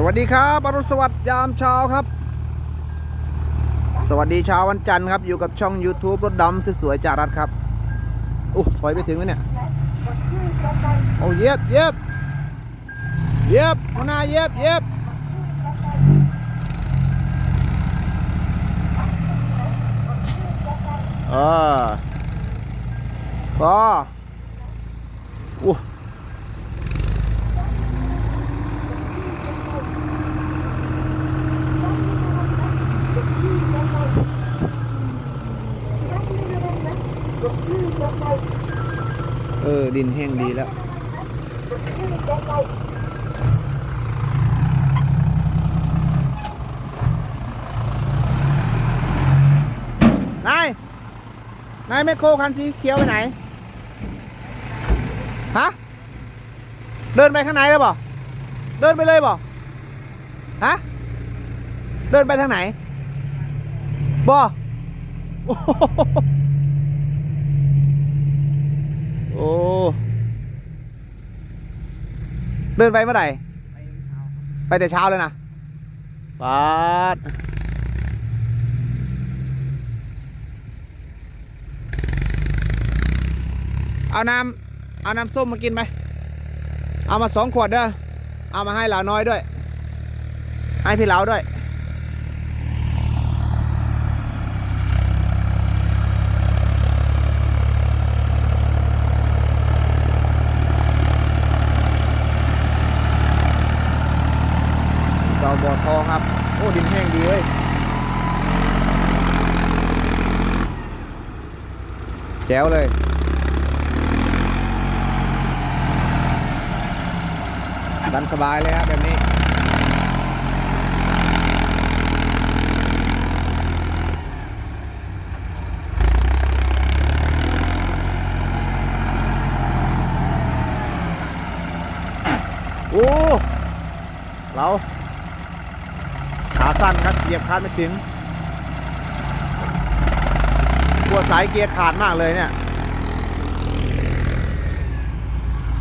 สวัสดีครับอรุณสวัสดิ์ยามเช้าครับ สวัสดีเช้าวันจันทร์ครับ อยู่กับช่อง YouTube รถดำสวยๆจารัดครับอู้ถอยไปถึงไหมเนี่ย โอ้เย็บเย็บเย็บหัวหน้าเย็บเย็บเออพ ออดินแห้งดีแล้วนายนายแมคโครคันสีเขียวไปไหน ฮะ เดินไปข้างในแล้วบ่เดินไปเลยบ่ฮะ เดินไปทางไหนบ่ โอ้ เดินไปเมื่อไหร่ ไปแต่เช้าเลยนะปาดเอาน้ำเอาน้ำส้มมากินไหม เอามาสองขวดเด้อ เอามาให้เหลาน้อยด้วย ให้พี่เหลาด้วย บ่อทองครับ โอ้ ดินแห้งดีเลยแจ๋วเลยดันสบายเลยครับแบบนี้ โอ้ เรา ขาสั้นครับ เหยียบคาดไม่ถึงปวดสายเกียร์ขาดมากเลยเนี่ย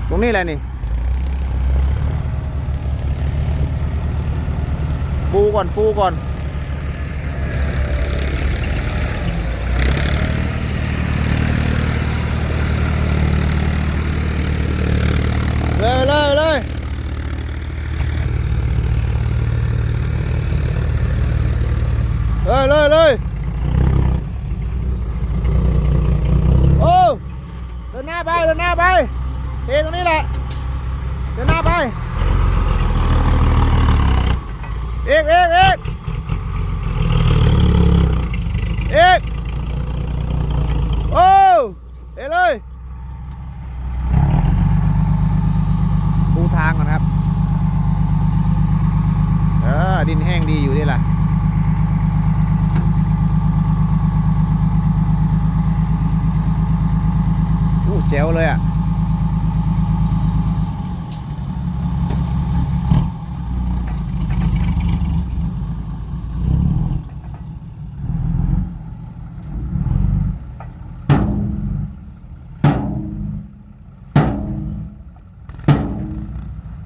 ตรงนี้แหละนี่ปูก่อนปูก่อน เลยเลยเลย เลยเลยเลยโอ้เดินหน้าไปเดินหน้าไปเทตรงนี้แหละเดินหน้าไปเอกเอกเอกเอกโอ้เทเลยปูทางก่อนครับเออดินแห้งดีอยู่นี่แหละ อู้เจ๋วเลยอะ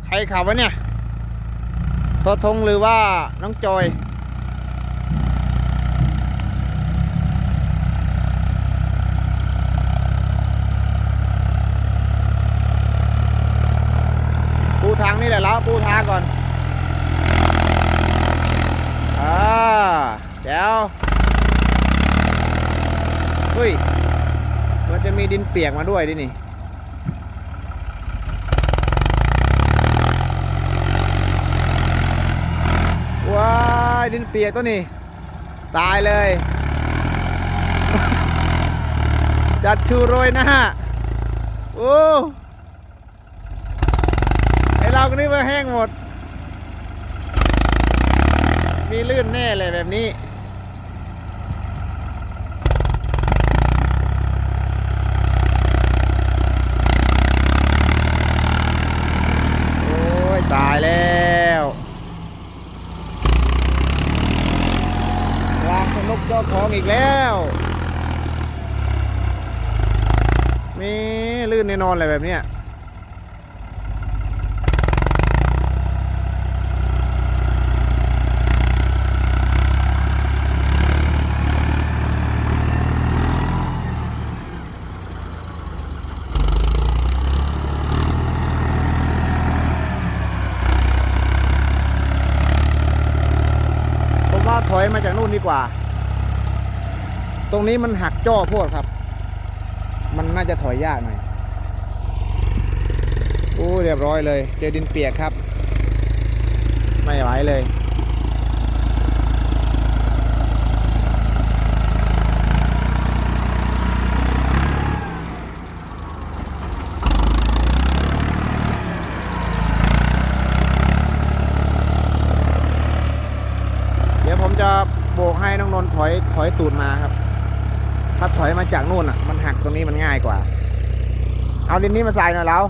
ใครขับวะเนี่ยทอทงหรือว่าน้องจอย งนี่แหละแล้วปูทางก่อนอ่าแจ๋วเฮ้ยมันจะมีดินเปียกมาด้วยดินี่ว้ายดินเปียกตัวนี้ ตายเลย จัดชูโรยนะฮะโอ้ เราก็นึกว่าแห้งหมด มีลื่นแน่เลยแบบนี้ โอ้ย ตายแล้ววางสนุกเจ้าของอีกแล้วมีลื่นแน่นอนเลยแบบเนี้ย อย มาจากนู่นดีกว่า ตรงนี้มันหักจ้อพวดครับ มันน่าจะถอยยากหน่อยอู้เรียบร้อยเลย เจอดินเปียกครับ ไม่ไหวเลย เดี๋ยวผม จะโบกให้น้องนนท์ถอยถอยตูดมาครับ ถ้าถอยมาจากนู่นอะ มันหักตรงนี้มันง่ายกว่า เอาดินนี้มาใส่หน่อยแล้ว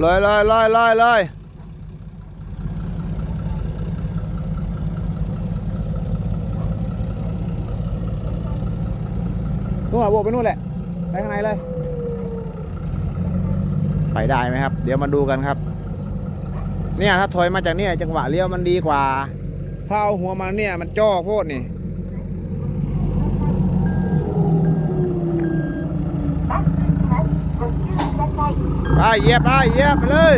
เลยเลยเลยเลยเลย นู่นอะโบกไปนู่นแหละ ไปข้างในเลย ไปได้ไหมครับ เดี๋ยวมาดูกันครับ เนี่ยถ้าถอยมาจากเนี่ยจังหวะเลี้ยวมันดีกว่าถ้าเอาหัวมาเนี่ยมันจ้อโพดนี่ไปเหยียบไปเหยียบไปเลย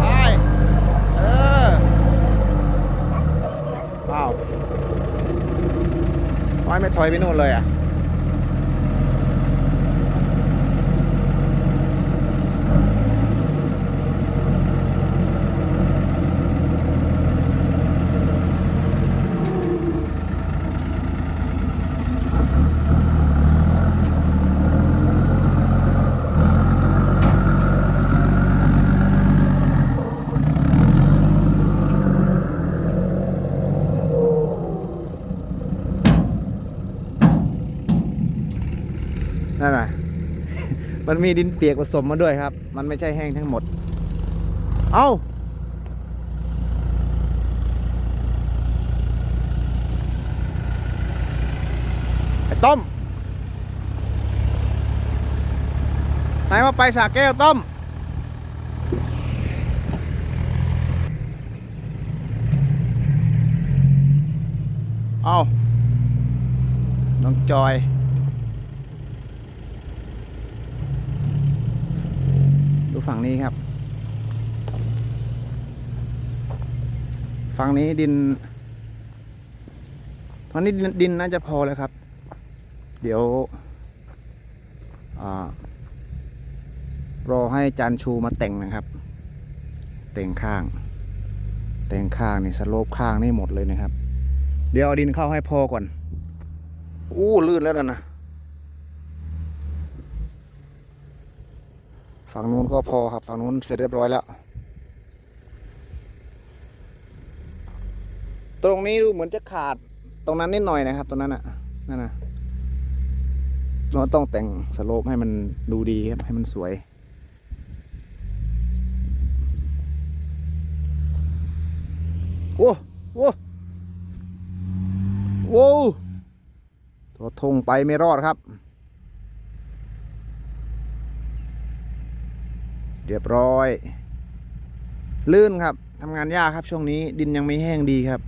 ไปเออว้าวทำ ไมไม่ถอยไปนู่นเลยอะ นั่นน่ะ มันมีดินเปียกผสมมาด้วยครับ มันไม่ใช่แห้งทั้งหมด เอาไอ้ต้มไหนมาไปสาแก้วต้มเอาน้องจอย ดูฝั่งนี้ครับ ฝั่งนี้ดิน ตอนนี้ดินน่าจะพอแล้วครับ เดี๋ยวอรอให้จานชูมาแต่งนะครับ แต่งข้าง แต่งข้างนี่สโลปข้างนี่หมดเลยนะครับ เดี๋ยวเอาดินเข้าให้พอก่อน อู้ลื่นแล้วนะนะ ฝั่งนู้นก็พอครับฝั่งนู้นเสร็จเรียบร้อยแล้ว ตรงนี้ดูเหมือนจะขาดตรงนั้นนิดหน่อยนะครับ ตรงนั้นน่ะนั่นนะเราต้องแต่งสโลปให้มันดูดีครับให้มันสวย โอ้โอ้โว้ตัวทงไปไม่รอดครับ เรียบร้อย ลื่นครับทำงานยากครับช่วงนี้ดินยังไม่แห้งดีครับ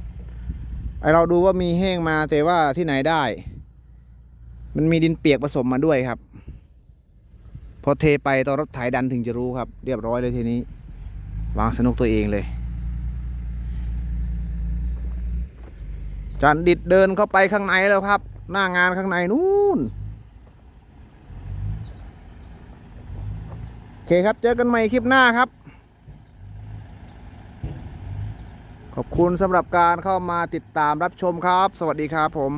ไอเราดูว่ามีแห้งมาแต่ว่าที่ไหนได้ มันมีดินเปียกผสมมาด้วยครับ พอเทไปตอนรถไถดันถึงจะรู้ครับ เรียบร้อยเลยทีนี้ วางสนุกตัวเองเลย จันดิดเดินเข้าไปข้างในแล้วครับ หน้างานข้างในนู่น โอ เคครับ เจอกันใหม่คลิปหน้าครับ ขอบคุณสำหรับการเข้ามาติดตามรับชมครับ สวัสดีครับผม